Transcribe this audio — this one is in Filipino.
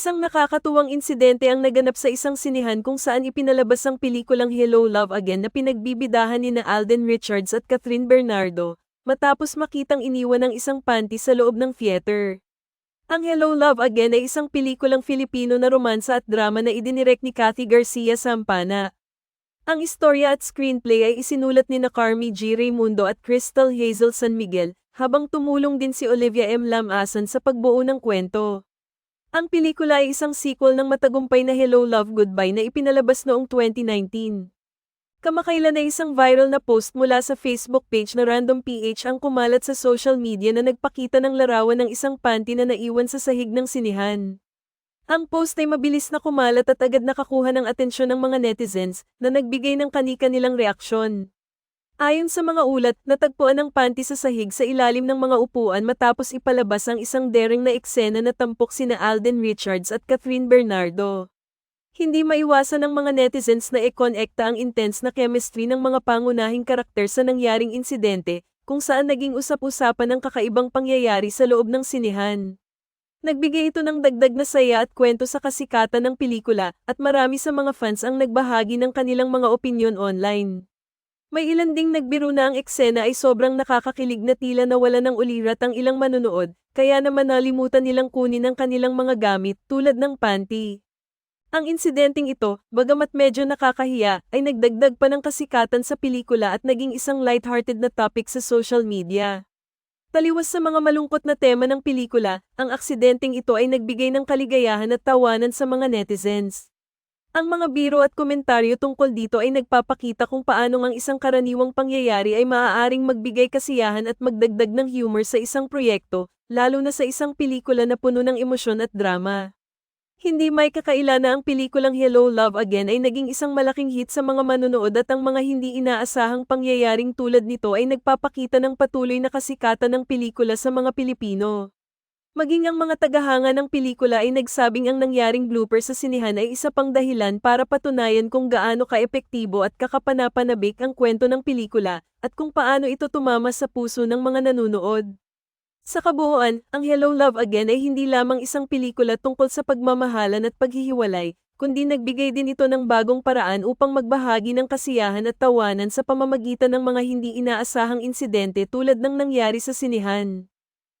Isang nakakatuwang insidente ang naganap sa isang sinihan kung saan ipinalabas ang pelikulang Hello Love Again na pinagbibidahan ni na Alden Richards at Catherine Bernardo, matapos makitang iniwan ng isang panty sa loob ng theater. Ang Hello Love Again ay isang pelikulang Filipino na romansa at drama na idinirect ni Cathy Garcia Sampana. Ang istorya at screenplay ay isinulat ni na Carmi G. Raimundo at Crystal Hazel San Miguel, habang tumulong din si Olivia M. Lamasan sa pagbuo ng kwento. Ang pelikula ay isang sequel ng matagumpay na Hello Love Goodbye na ipinalabas noong 2019. Kamakailan ay isang viral na post mula sa Facebook page na Random PH ang kumalat sa social media na nagpakita ng larawan ng isang panty na naiwan sa sahig ng sinihan. Ang post ay mabilis na kumalat at agad nakakuha ng atensyon ng mga netizens na nagbigay ng kanika-nilang reaksyon. Ayon sa mga ulat, natagpuan ang panty sa sahig sa ilalim ng mga upuan matapos ipalabas ang isang daring na eksena na tampok sina Alden Richards at Catherine Bernardo. Hindi maiwasan ng mga netizens na i-connecta ang intense na chemistry ng mga pangunahing karakter sa nangyaring insidente, kung saan naging usap-usapan ang kakaibang pangyayari sa loob ng sinihan. Nagbigay ito ng dagdag na saya at kwento sa kasikatan ng pelikula, at marami sa mga fans ang nagbahagi ng kanilang mga opinyon online. May ilan ding nagbiro na ang eksena ay sobrang nakakakilig na tila nawala ng ulirat ang ilang manonood, kaya naman nalimutan nilang kunin ang kanilang mga gamit tulad ng panty. Ang insidenteng ito, bagamat medyo nakakahiya, ay nagdagdag pa ng kasikatan sa pelikula at naging isang lighthearted na topic sa social media. Taliwas sa mga malungkot na tema ng pelikula, ang aksidenteng ito ay nagbigay ng kaligayahan at tawanan sa mga netizens. Ang mga biro at komentaryo tungkol dito ay nagpapakita kung paano ang isang karaniwang pangyayari ay maaaring magbigay kasiyahan at magdagdag ng humor sa isang proyekto, lalo na sa isang pelikula na puno ng emosyon at drama. Hindi may kakaila na ang pelikulang Hello Love Again ay naging isang malaking hit sa mga manonood at ang mga hindi inaasahang pangyayaring tulad nito ay nagpapakita ng patuloy na kasikatan ng pelikula sa mga Pilipino. Maging ang mga tagahanga ng pelikula ay nagsabing ang nangyaring blooper sa sinihan ay isa pang dahilan para patunayan kung gaano kaepektibo at kakapanapanabik ang kwento ng pelikula, at kung paano ito tumama sa puso ng mga nanunood. Sa kabuuan, ang Hello Love Again ay hindi lamang isang pelikula tungkol sa pagmamahalan at paghihiwalay, kundi nagbigay din ito ng bagong paraan upang magbahagi ng kasiyahan at tawanan sa pamamagitan ng mga hindi inaasahang insidente tulad ng nangyari sa sinihan.